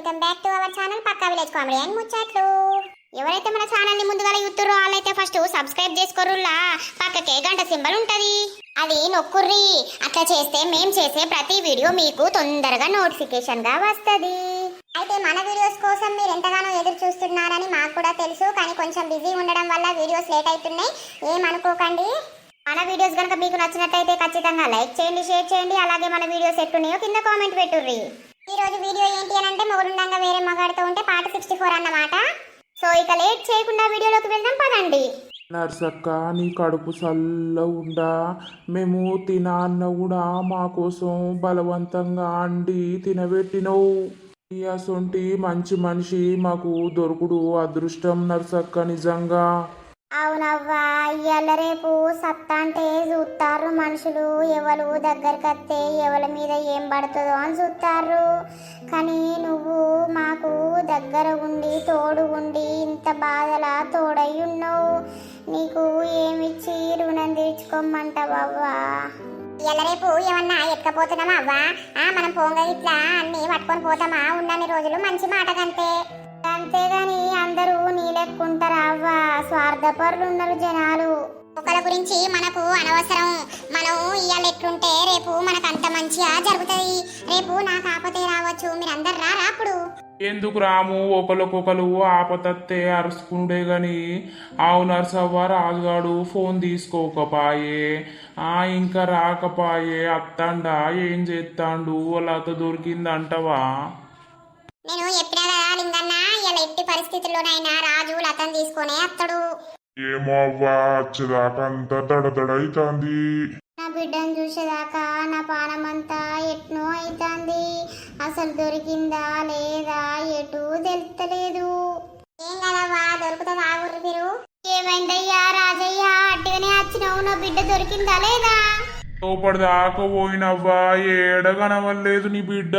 Welcome back to our channel Pakka village comedy and ముచ్చట్లు. ఎవరైతే మన ఛానల్ని ముందుగా యూతుర్రో వాళ్ళైతే ఫస్ట్ సబ్స్క్రైబ్ చేసుకోరులా పక్కకే గంట సింబల్ ఉంటది. అది నొక్కుర్రి. అట్లా చేస్తే మేం చేసే ప్రతి వీడియో మీకు తొందరగా నోటిఫికేషన్గా వస్తది. అయితే మన వీడియోస్ కోసం మీరు ఎంతగానో ఎదురు చూస్తున్నారని మాకు కూడా తెలుసు. కానీ కొంచెం బిజీ ఉండడం వల్ల వీడియోస్ లేట్ అవుతున్నాయి ఏమనుకోకండి మన వీడియోస్ కనుక మీకు నచ్చినట్టయితే ఖచ్చితంగా లైక్ చేయండి షేర్ చేయండి. అలాగే మన వీడియోస్ ఎట్టున్నాయో కింద కామెంట్ పెట్టుర్రి. ఈ రోజు వీడియో ఏంటి అని అంటే మొగుడుండంగా వేరే మగాడితో ఉంటే పాట సిక్స్టీ ఫోర్ అన్నమాట. సో ఇక లేట్ చేయకుండా వీడియోలోకి వెళ్దాం పదండి. నర్సక్క నీ కడుపు చల్ల ఉండా. మేము తినాన్న కూడా మా కోసం బలవంతంగా అండి తినబెట్టినవు. ఈ అసొంటి మంచి మనిషి మాకు దొరుకుడు అదృష్టం నర్సక్క నిజంగా. అవునవ్వా ఇవాళ రేపు సత్తా అంటే చూస్తారు మనుషులు. ఎవరు దగ్గరికి వస్తే ఎవరి మీద ఏం పడుతుందో అని చూస్తారు కానీ నువ్వు మాకు దగ్గర ఉండి తోడు ఉండి ఇంత బాధలా తోడై ఉన్నావు. నీకు ఏమిచ్చి రుణం తీర్చుకోమంటావవ్వా? ఇవాళ రేపు ఏమన్నా ఎక్కపోతున్నామా అవ్వా? ఆ, మనం పోంగా ఇట్లా అన్ని పట్టుకొని పోతామా? ఉన్నన్ని రోజులు మంచి మాట కంతే అంతేగాని అందరూ నీ లెక్కుంటారా అవ్వా స్వార్థపరులు ఉన్నారు జనాలు. ఒకళ్ళ గురించి మనకు అనవసరం. మనం ఇవాళ ఎట్లుంటే రేపు మనకు అంత మంచిగా జరుగుతుంది. రేపు నాకు ఆపతే రావచ్చు. మీరందరు రారా అప్పుడు? ఎందుకు రాము? ఒకరికొకరు ఆపతత్తే అరుచుకుండే గాని. ఆవు నర్సవ్వ రాజుగాడు ఫోన్ తీసుకోకపాయే. ఆ ఇంకా రాకపాయే. అత్తండా ఏం చేస్తాండు వాళ్ళతో దొరికిందంటవా? నేను చెప్పినా కదా లింగన్న ఇలా ఎట్టి పరిస్థితుల్లోనైనా రాజు లతను తీసుకునే అత్తడు. ఏమో అవ్వా వచ్చేదాకా అంతా దడదడైతాంది నా బిడ్డను చూసేదాకా నా పానమంతా ఎట్నో అవుతుంది అసలు దొరికిందా లేదా ఎటు తెలుస్తలేదు ఏం కదవ్వా దొరుకుతుంది ఆగుర్రి మీరు? ఏమైందయ్యా రాజయ్య అట్టిగానే వచ్చినావు నా బిడ్డ దొరికిందా లేదా? లోపటిదాకా పోయినవ్వా ఏడ కనవలేదు నీ బిడ్డ.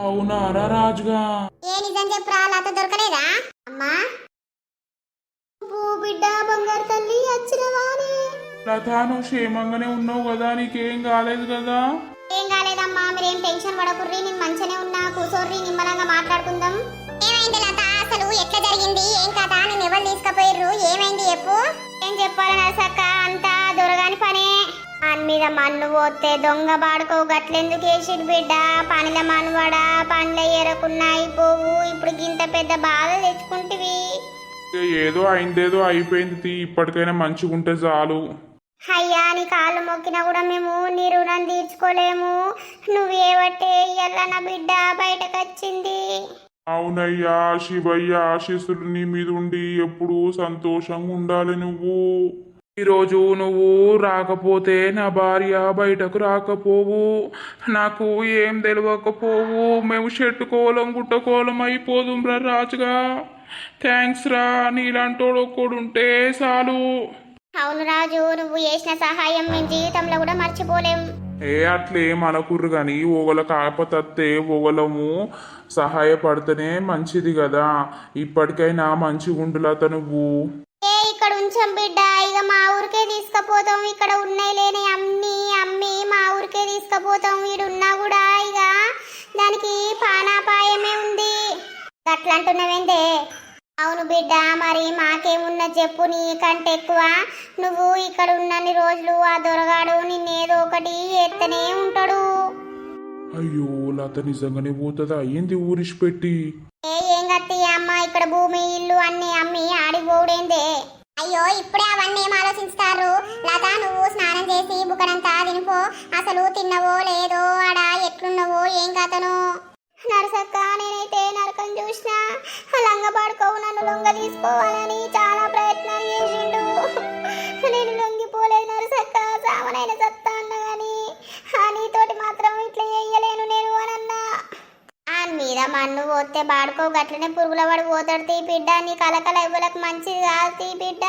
అవునారా రాజుగా. ఏ నిజం చెప్పురా? లత దొరకలేదా? అమ్మా. బిడ్డ బంగారు తల్లి వచ్చినవానే లతా నువ్వు క్షేమంగానే ఉన్నావు కదా నీకేం కాలేదు కదా? ఏం కాలేదమ్మా? మీరేం టెన్షన్ పడకుర్రి నేను మంచిగానే ఉన్నా. కూసోర్రి నిమ్మలంగా మాట్లాడుకుందాం. ఏమైంది లత? అసలు ఎట్లా జరిగింది? ఏం కదా నేను ఎవరు తీసుకుపోయిర్రు? ఏమైంది? చెప్పు. ఏం చెప్పాలి నరసక్క? అంతా దొరగాని దాని మీద మన్ను పోతే దొంగ బాడుకో గట్లెందుకు వేసిడు బిడ్డ? పనిల మనవడా పనుల ఎరకున్నాయి పోవు ఇప్పుడు గింత పెద్ద బాధ తెచ్చుకుంటివి. ఏదో అయిందేదో అయిపోయింది తీ. ఇప్పటికైనా మంచిగా ఉంటే చాలు. అయ్యా నీ కాళ్ళు మొక్కినా కూడా మేము నీ రుణం తీర్చుకోలేము. నువ్వేవట్టే ఇయ్యాల నా బిడ్డ? బయటకు వచ్చింది అవునయ్యా శివయ్య ఆశీస్సులు నీ మీద ఉండి ఎప్పుడు సంతోషంగా ఉండాలి నువ్వు. ఈరోజు నువ్వు రాకపోతే నా భార్య బయటకు రాకపోవు. నాకు ఏం తెలియకపోవు మేము చెట్టుకోలం గుట్టకోలం అయిపోదుం రా రాజుగా. థ్యాంక్స్ రా నీలాంటోడు ఒక్కడుంటే చాలు. అవును రాజు నువ్వు చేసిన సహాయం మేము జీవితంలో కూడా మర్చిపోలేం. ఏ అట్లే మనకుర్రు కానీ ఓగల కాకపోతే ఓగలము సహాయపడితేనే మంచిది కదా ఇప్పటికైనా మంచి ఉండులత నువ్వు ఏ ఇక్కడ ఉంచం బిడ్డ. ఇక మా ఊరికే తీసుకుపోతాం. ఇక్కడ ఉన్నాయి లేని అమ్మి అమ్మి మా ఊరికే తీసుకుపోతాం. వీడున్నా కూడా ఇక దానికి పానాపాయమే ఉంది. అట్లంటున్నావేందే అవును బిడ్డ మరి మాకేమున్న చెప్పు నీకంటే ఎక్కువ. నువ్వు ఇక్కడ ఉన్నన్ని రోజులు ఆ దొరగాడు నిన్నేదో ఒకటి ఎత్తనే ఉంటాడు. అయ్యో లత నిజంగానే పోతుందా? ఏంది ఊరిసిపెట్టి ఇక్కడ భూమి ఇల్లు అన్ని అమ్మి ఆడిపోవుడేందే అయ్యో ఇప్పుడే అవన్నీ ఏం ఆలోచిస్తారు లత నువ్వు స్నానం చేసి బుక్కడంతా తినిపో. అసలు తిన్నవో లేదో ఆడ ఎట్లున్నవో ఏం కథను? నరసక్క నేనైతే నరకం చూసిన లంగ పడుకోవు నన్ను లొంగ తీసుకోవాలని చాలా ప్రయత్నం చేసిండు. నేను లొంగిపోలేదు నరసక్క సావనైన సత్తా అన్న కానీ నీతోటి మాత్రం ఇట్లా మన్ను పోతే బాడుకో గట్లనే పురుగుల వాడు పోతాడు తీ బిడ్డ. నీ కలకల ఇవ్వలకు మంచిది కాదు తీ బిడ్డ.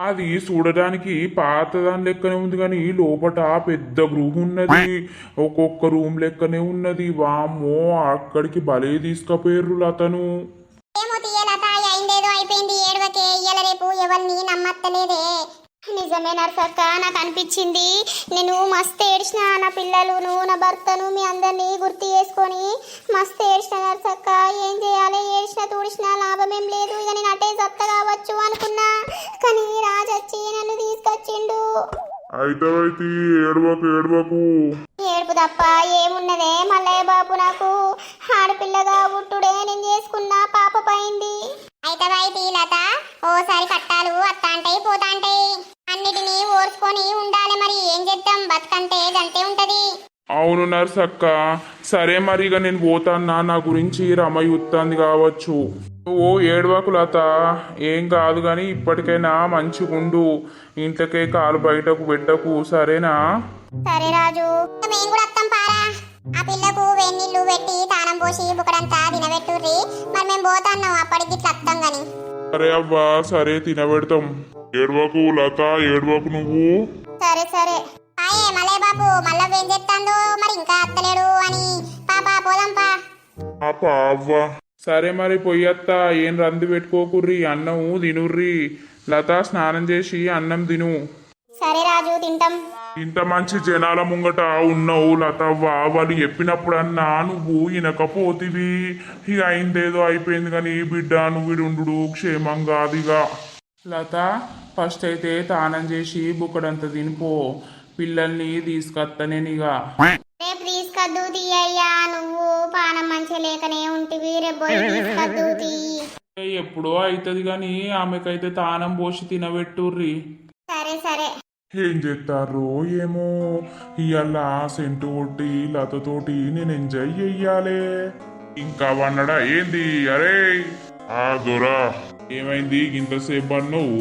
అది చూడడానికి పాతదాని లెక్కనే ఉంది కానీ లోపట పెద్ద గృహ ఉన్నది. ఒక్కొక్క రూమ్ లెక్కనే ఉన్నది. వామ్మో అక్కడికి భలే తీసుకపోయారు లతను ఏమో తీయలత అయిందేదో అయిపోయింది. ఏడవకే ఇయ్యాల రేపు. ఎవరిని నమ్మత్తలేదే. నిజమే నర్సక్క నాకు అనిపించింది. నేను మస్తు ఏడ్చిన నా పిల్లలును నా భర్తను మీ అందరినీ గుర్తు చేసుకొని మస్తు ఏడ్చిన నర్సక్క. ఏం చేయాలి? ఏడ్చిన తూడిచిన లాభం ఏం లేదు. ఇక నేను అటే సత్త కావచ్చు అనుకున్నా. కానీ రాజు వచ్చి నన్ను తీసుకొచ్చిండు. అయితే అయితే ఏడవకు ఏడవకు. ఏడుపు తప్ప ఏమున్నదే మల్లయ్య బాబు నాకు. ఆడపిల్లగా పుట్టుడే నేను చేసుకున్న పాప పైంది అయితే అయితే లత ఓసారి కట్టాలు అత్తాంటాయి పోతాంటాయి. అన్నిటినీ ఓర్చుకొని ఉండాలి మరి. ఏం చేద్దాం? బతుకంటే గంతే ఉంటది? అవును నర్సక్క. సరే మరి ఇక నేను పోతాన్నా. నా గురించి రమయ్య ఉత్తాంది కావచ్చు. నువ్వు ఏడవకు లత. ఏం కాదు కానీ ఇప్పటికైనా మంచిగుండు. ఇంట్లోకే కాలు బయటకు పెట్టకు. సరేనా? సరే రాజు. మేము కూడా వస్తాం పారా. ఆ పిల్లకు వెన్నీళ్ళు పెట్టి తానం పోసి బుకడంతా తినబెట్టుర్రి. మరి మేము పోతాన్నాం. అప్పటికి ఇట్లా గాని. సరే అవ్వా. సరే తినబెడతాం. ఏడవకు లత ఏడవకు నువ్వు? సరే సరే. హాయే మలే బాబు మళ్ళా ఏం చెప్తాందో మరి ఇంకా అత్తలేడు అని. పాపా పోదాం పా. పాప అవ్వా. సరే మరి పొయ్యత్త ఏం రంది పెట్టుకోకుర్రి అన్నం తినుర్రి. లత స్నానం చేసి అన్నం తిను. సరే రాజు తింటాం. ఇంత మంచి జనాల ముంగట ఉన్నావు లతవ్వ. వాళ్ళు చెప్పినప్పుడన్నా నువ్వు వినకపోతివి. ఇక అయిందేదో అయిపోయింది కానీ బిడ్డ నువ్వు ఈడుండు క్షేమం కాదిగా లత ఫస్ట్ అయితే తానం చేసి బుక్కడంత తినిపో పిల్లల్ని రేపు తీసుకద్దు తీయ్యా నువ్వు పానం మంచిగా లేకనే ఉంటివి రేపు తీసుకద్దు ఎప్పుడో అవుతుంది కానీ ఆమెకైతే తానం పోసి తినబెట్టుర్రి. సరే సరే. ఏం చేస్తారు ఏమో ఇవాళ సెంటు కొట్టి లతతోటి నేను ఎంజాయ్ చెయ్యాలి. ఇంకా వన్నడా ఏంది అరే ఆ దొరా ఏమైంది? ఇంతసేపు అన్నావు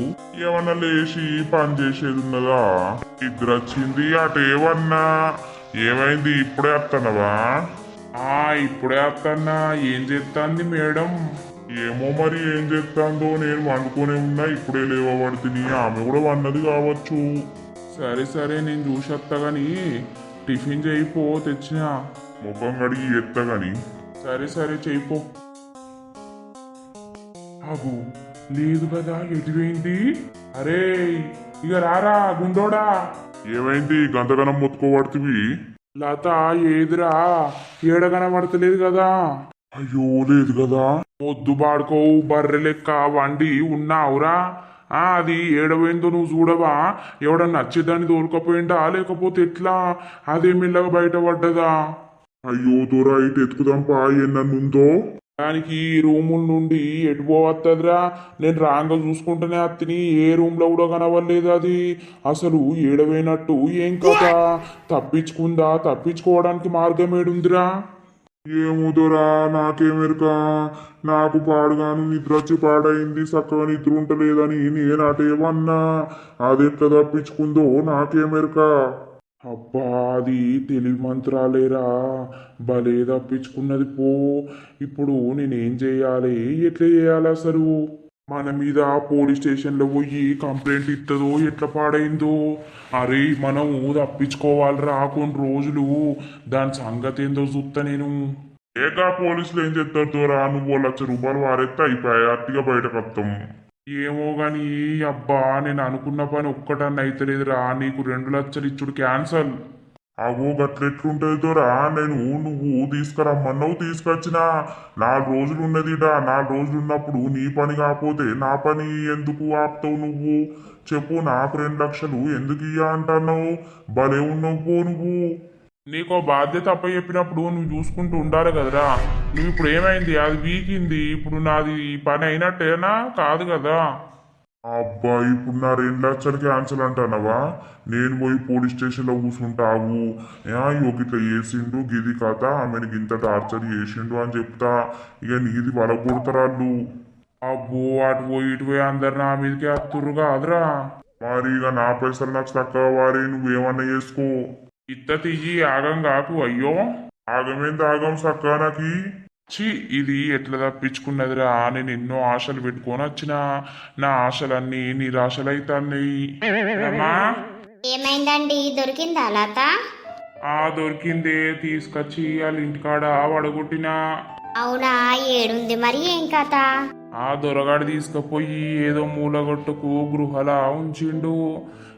ఏమన్నా లేచి పని చేసేది ఉన్నదా? ఇద్దరు వచ్చింది అటేవన్నా ఏమైంది? ఇప్పుడే వస్తున్నావా ఆ ఇప్పుడే వస్తానా ఏం చేస్తాంది మేడం? ఏమో మరి ఏం చేస్తాందో నేను వండుకొని ఉన్నా. ఇప్పుడే లేవబడుతుంది ఆమె కూడా వన్నది కావచ్చు. సరే సరే. నేను చూసేస్తా గాని. టిఫిన్ చేయిపో తెచ్చిన. ముఖం కడిగి ఎత్తా గాని. సరే సరే. చేయిపో ఆగు లేదు కదా ఎటువైంది? అరే ఇక రారా గుండోడా. ఏమైంది? గంతగనం ముత్తుకోబడుతుంది లత ఏదిరా? ఏడ కనబడతలేదు కదా? అయ్యో లేదు కదా. మొద్దు బాడుకోవు బర్రె లెక్క వండి ఉన్నావురా. ఆ అది ఏడవైందో నువ్వు చూడవా? ఎవడన్నా నచ్చేదాన్ని దొరకపోయిందా లేకపోతే ఎట్లా? అదే మెల్లగా బయటపడ్డదా అయ్యో దూరా ఇటు ఎత్తుకుదాంపా. ఎన్నుందో దానికి ఈ రూముల నుండి ఎటు పోవత్తదిరా? నేను రాంగ చూసుకుంటేనే అత్తిని. ఏ రూమ్లో కూడా కనవలేదు అది. అసలు ఏడవైనట్టు ఏం కదా? తప్పించుకుందా? తప్పించుకోవడానికి మార్గం ఏడుందిరా? ఏముదోరా? నాకేమెరుక నాకు పాడుగాను నిద్ర వచ్చి పాడైంది. చక్కగా నిద్ర ఉంటలేదని నేను అది అదెట్లా తప్పించుకుందో నాకేమెరుక అబ్బా అది తెలివి మంత్రాలేరా? భలే తప్పించుకున్నది పో. ఇప్పుడు నేనేం చేయాలి? ఎట్లా చేయాలి అసలు? మన మీద పోలీస్ స్టేషన్లో పోయి కంప్లైంట్ ఇస్తుందో ఎట్లా పాడైందో? అరే మనము తప్పించుకోవాలిరా కొన్ని రోజులు. దాని సంగతి ఏందో చూస్తా నేను. ఏకా పోలీసులు ఏం చేస్తారు రా? నువ్వు లక్ష రూపాయలు వారెత్తే అయిపోయాయి అట్టిగా బయటకు వస్తాం ఏమో గాని అబ్బా నేను అనుకున్న పని ఒక్కటన్నా అయితలేదురా నీకు రెండు లక్షలు ఇచ్చుడు క్యాన్సల్. అగో గట్లెట్లుంటుంది దొరా నేను నువ్వు తీసుకురమ్మన్నావు తీసుకొచ్చిన. నాలుగు రోజులు ఉన్నదిడా నాలుగు రోజులు ఉన్నప్పుడు నీ పని కాకపోతే నా పని ఎందుకు ఆపుతావు నువ్వు? చెప్పు నాకు రెండు లక్షలు ఎందుకు ఇయ్యా అంటున్నావు? భలే ఉన్నావు పో నువ్వు. నీకో బాధ్యత అప్ప చెప్పినప్పుడు నువ్వు చూసుకుంటూ ఉండాలి కదరా. నువ్వు ఇప్పుడు ఏమైంది? అది వీకింది ఇప్పుడు నాది ఈ పని అయినట్టేనా? కాదు కదా. అబ్బా ఇప్పుడు నా రెండు లక్షలు క్యాన్సిల్ అంటానవా నేను పోయి పోలీస్ స్టేషన్లో కూర్చుంటావు. ఇగో ఇట్లా చేసిండు. గిది కథ. ఆమెను ఇంత టార్చర్ చేసిండు అని చెప్తా. ఇక నీది వలగొడతారాళ్ళు అబ్బో అటు పోయి ఇటు పోయి అందరు నా మీదకి వస్తుర్రు కాదురా. మరి ఇక నా పైసలు నాకు తక్కువ వారి. నువ్వేమన్నా చేసుకో. ఇత్త తీయి ఆగం కాకు అయ్యో. ఆగమేంది ఆగం సక్కానకి ఛీ ఇది ఎట్లా తప్పించుకున్నదిరా? నేను ఎన్నో ఆశలు పెట్టుకొని వచ్చిన. నా ఆశలన్నీ నిరాశలైతాన్నాయి. ఏమైందండి? దొరికిందా లత? ఆ దొరికిందే. తీసుకొచ్చి వాళ్ళ ఇంటికాడ వడగొట్టినా. అవునా? ఏడుంది మరి ఏం కథ? ఆ దొరగాడు తీసుకుపోయి ఏదో మూలగొట్టుకు గృహలా ఉంచిండు.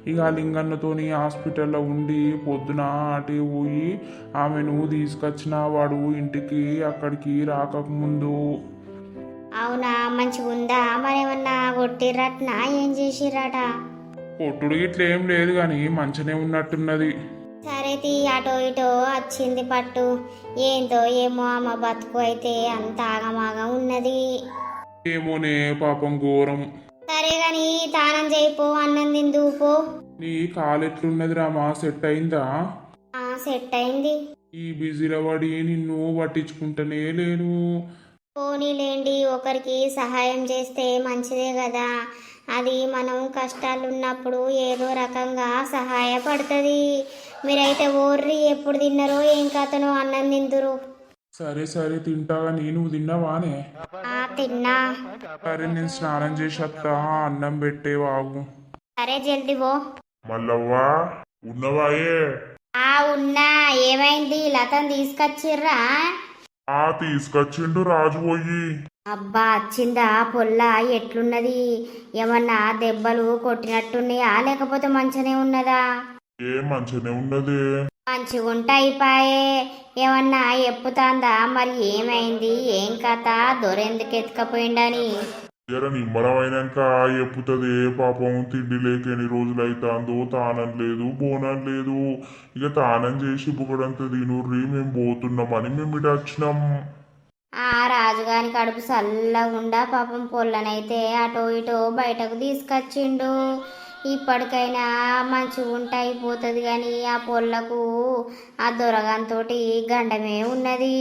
ఇక లింగన్నతోని హాస్పిటల్లో ఉండి పొద్దున అటే పోయి ఆమెను తీసుకొచ్చిన వాడు ఇంటికి అక్కడికి రాకముందు. అవునా? మంచిగా ఉందా మరేమన్నా కొట్టిర్రట్నా? ఏం చేసిర్రట? కొట్టుడు ఇట్లా ఏం లేదు కానీ మంచినే ఉన్నట్టున్నది. సరే తీ అటో ఇటో వచ్చింది పట్టు. ఏందో ఏమో అమ్మ బతుకు అయితే అంత ఆగమాగం ఉన్నది. ఏమోనే పాపం ఘోరం. సరే గాని తానం చేయిపో అన్నం తిందు పో. నీ కాలెట్లున్నది రామా సెట్ అయిందా? ఆ, సెట్ అయింది. ఈ బిజీలో పడి నిన్ను పట్టించుకుంటనే లేను. పోనీలేండి ఒకరికి సహాయం చేస్తే మంచిదే కదా అది మనం కష్టాలు ఉన్నప్పుడు ఏదో రకంగా సహాయపడుతుంది. మీరైతే ఓర్రి ఎప్పుడు తిన్నారో ఏం కథనో అన్నం తిందురు. సరే సరే తింటాగా నేను తిన్నావానే. ఆ తిన్నా. సరే నేను స్నానం అన్నం పెట్టేవాగు సరే జల్ది పో. మల్లవ్వా ఉన్నవాయే ఆ ఉన్నా. ఏమైంది? లతను తీసుకొచ్చిర్రా? ఆ తీసుకొచ్చిండు రాజు పోయి. అబ్బా వచ్చిందా పొల్ల ఎట్లున్నది? ఏమన్నా దెబ్బలు కొట్టినట్టున్నాయా? లేకపోతే మంచిగానే ఉన్నదా? ఏ మంచిగానే ఉన్నదే? మంచిగుంట అయిపాయే ఏమన్నా ఎప్పుతాందా? మరి ఏమైంది? ఏం కథ? దొరెందుకు ఎత్తుకపోయిండని? జర నిమ్మలమైనాక ఎప్పుతుంది? పాపం తిండి లేక ఎన్ని రోజులు అవుతాందో తానం లేదు బోనం లేదు ఇక తానం చేసి బుకడంత తినుర్రి. మేము పోతున్నామని మేము ఇటు వచ్చినాం. ఆ రాజుగాని కడుపు చల్లగుండా పాపం పొల్లనైతే అటో ఇటో బయటకు తీసుకొచ్చిండు. ఇప్పటికైనా మంచిగా ఉంటే అయిపోతుంది కానీ ఆ పొల్లకు ఆ దొరగాంతోటి గండమే ఉన్నది.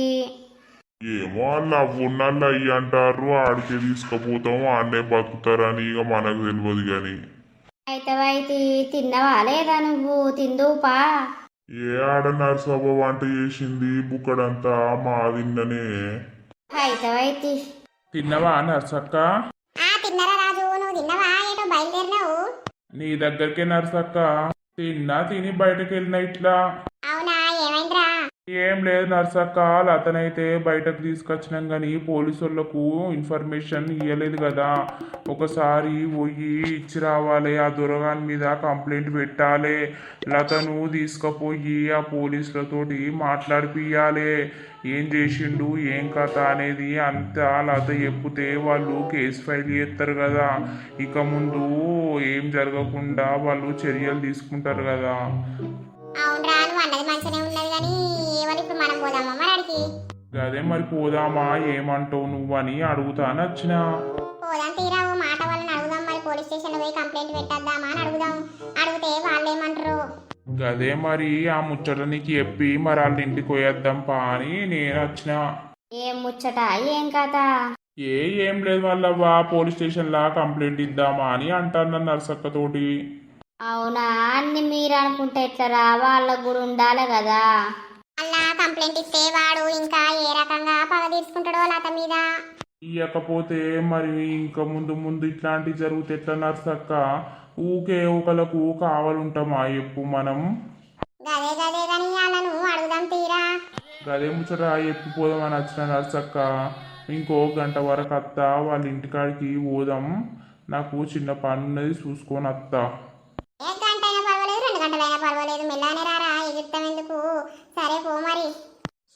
ఏమో అవ్వున్నాళ్ళు అయ్యి అంటారు ఆడికే తీసుకుపోతాం ఆడనే బతుకుతారని ఇక మనకు తెలియదు కానీ. అయితే అయితే తిన్నవా లేదా నువ్వు? తిందుపా ఏ ఆడ నర్సవ్వ వంట చేసింది బుక్కడంతా మా తిన్ననే అయితే అయితే తిన్నవా నర్సక్క తిన్నరా రాజు నువ్వు తిన్నవా ఏటో బయలుదేరినావు నీ దగ్గరికే నర్సక్క. తిన్నా తిని బయటకు వెళ్ళిన ఇట్లా. ఏం లేదు నర్సక్క అతనైతే బయటకు తీసుకొచ్చినాం కానీ పోలీసు వాళ్ళకు ఇన్ఫర్మేషన్ ఇవ్వలేదు కదా ఒకసారి పోయి ఇచ్చి రావాలి ఆ దొరగాని మీద కంప్లైంట్ పెట్టాలి. లతను తీసుకుపోయి ఆ పోలీసులతోటి మాట్లాడిపియాలి ఏం చేసిండు ఏం కథ అనేది అంతా లత చెప్తే వాళ్ళు కేసు ఫైల్ చేస్తారు కదా ఇక ముందు ఏం జరగకుండా వాళ్ళు చర్యలు తీసుకుంటారు కదా అదే మరి పోదామా? ఏమంటావు నువ్వని అడుగుతాను వచ్చిన పోదాం తీరా ఓ మాట వాళ్ళని అడుగుదాం మరి పోలీస్ స్టేషన్ పోయి కంప్లైంట్ పెట్టేద్దామా అని అడుగుదాం. అడిగితే వాళ్ళు ఏమంటారు? గదే మరి ఆ ముచ్చట నీకు చెప్పి మరి వాళ్ళ ఇంటికి పోయేద్దాం పా అని నేను వచ్చిన ఏం ముచ్చట? ఏం కథ? ఏ ఏం లేదు వాళ్ళవ్వా పోలీస్ స్టేషన్లా కంప్లైంట్ ఇద్దామా అని అంటాను నర్సక్కతోటి. అవునా? అన్ని మీరు అనుకుంటే ఎట్లరా? వాళ్ళకు కూడా ఉండాలి కదా. అలా కంప్లైంట్ ఇస్తే వాడు ఇంకా ఏ రకంగా పగ తీసుకుంటాడో లత మీద. ఇయ్యకపోతే మరి ఇంకా ముందు ముందు ఇట్లాంటివి జరిగితే ఎట్లా నర్సక్క? ఊకే ఒకలకు కావాలుంటామా ఎప్పు మనం? గదే గదే కానీ వాళ్ళను అడుగుదాం తీరా. గదే ముచ్చట ఎప్పిపోదామని వచ్చిన నర్సక్క? ఇంకో గంట వరకు అత్త వాళ్ళ ఇంటికాడికి పోదాం. నాకు చిన్న పని ఉన్నది చూసుకొని అత్తా ఏ గంట అయినా పర్వాలేదు రెండు గంటలైనా పర్వాలేదు మెల్లానే రారా ఎగురుతాం ఎందుకు సరే పో మరి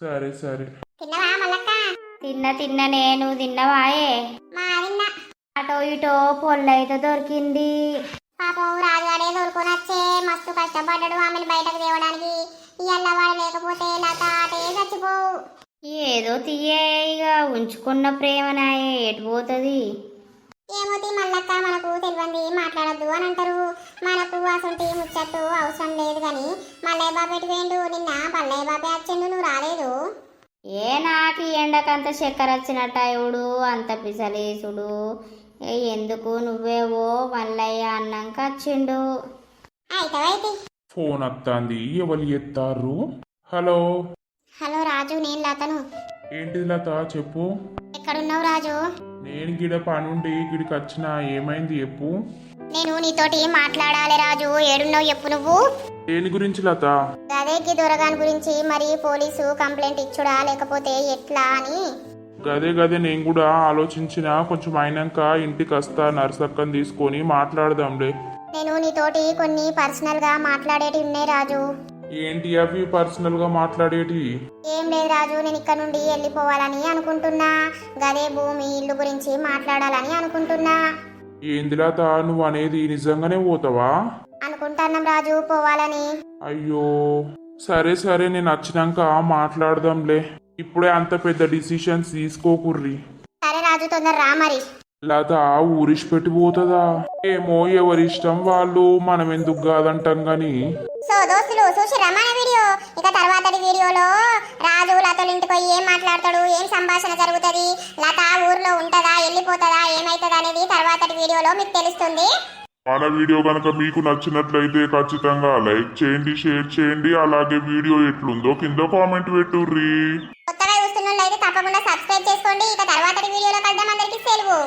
సరే సరే. తిన్నవా మల్లక్క? తిన్న తిన్న నేను తిన్నవాయే. మా తిన్న. అటో ఇటో పొల్లైతే దొరికింది. పాపం రాజువాడే దొరుకుని వచ్చే మస్తు కష్టపడ్డాడు ఆమెను బయటకు తేవడానికి. ఇయ్యాల వాడు లేకపోతే లత అటే చచ్చిపోవు. ఏదో తీయే ఇక ఉంచుకున్న ప్రేమనాయే ఎటు పోతుంది? ఏమోతి మల్లక్క మనకు తెలియంది మాట్లాడద్దు అని అంటారు. మనకు అసలు ముచ్చట్టు అవసరం లేదు కానీ మల్లయ్య బాబు ఎటు వేయండు నిన్న పల్లయ్య బాబే వచ్చిండు నువ్వు రాలేదు. ఏ నాకు ఎండకంత చక్కెర వచ్చినట్ట ఇవుడు అంత పిసలేసుడు. ఏ ఎందుకు నువ్వేవో మల్లయ్య అన్నాక వచ్చిండు ఫోన్ వత్తాంది ఎవరు ఎత్తారు హలో. హలో రాజు నేను లతను. ఏంటిది లత? చెప్పు. ఎక్కడున్నావు రాజు? నేను గిడ పనుండి గిడికి వచ్చిన ఏమైంది చెప్పు. నేను నీతోటి మాట్లాడాలి రాజు. ఏడున్నావు చెప్పు నువ్వు. దేని గురించి లత? అదే దొరగాని గురించి మరి పోలీసు కంప్లైంట్ ఇచ్చుడా? లేకపోతే ఎట్లా అని? గదే గదే నేను కూడా ఆలోచించిన. కొంచెం అయినాక ఇంటికి వస్తా నర్సక్కని తీసుకొని మాట్లాడదాంలే. నేను నీతోటి కొన్ని పర్సనల్గా మాట్లాడేటి ఉన్నాయి రాజు. ఏంటి అవి పర్సనల్గా మాట్లాడేటి? ఏం లేదు రాజు నేను ఇక్కడ నుండి వెళ్ళిపోవాలని అనుకుంటున్నా. గదే భూమి ఇల్లు గురించి మాట్లాడాలని అనుకుంటున్నా. ఏంది లత నువ్వు అనేది నిజంగానే పోతావా? అనుకుంటున్నాం రాజు పోవాలని. అయ్యో సరే సరే నేను వచ్చినాక మాట్లాడదాంలే. ఇప్పుడే అంత పెద్ద డిసిషన్స్ తీసుకోకుర్రి. సరే రాజు తొందర రా మరి. లత ఊరిష్ పెట్టిపోతుందా ఏమో ఎవరిష్టం వాళ్ళు మనం ఎందుకు కాదంటాం గాని. సో దోస్తులు? చూసిరా మన వీడియో? ఇక తర్వాతటి వీడియోలో రాజు లతల ఇంటికి పోయి ఏం మాట్లాడతాడు? ఏం సంభాషణ జరుగుతుంది? లత ఊర్లో ఉంటదా? వెళ్ళిపోతుందా ఏమైతుంది అనేది తర్వాతటి వీడియోలో మీకు తెలుస్తుంది. మన వీడియో కనుక మీకు నచ్చినట్లయితే ఖచ్చితంగా లైక్ చేయండి షేర్ చేయండి. అలాగే వీడియో ఎట్లుందో కింద కామెంట్ పెట్టుర్రీ. కొత్తగా చూస్తున్న అయితే తప్పకుండా సబ్స్క్రైబ్ చేసుకోండి. ఇక తర్వాతటి వీడియోలో కలుద్దాం. అందరికీ సెలవు.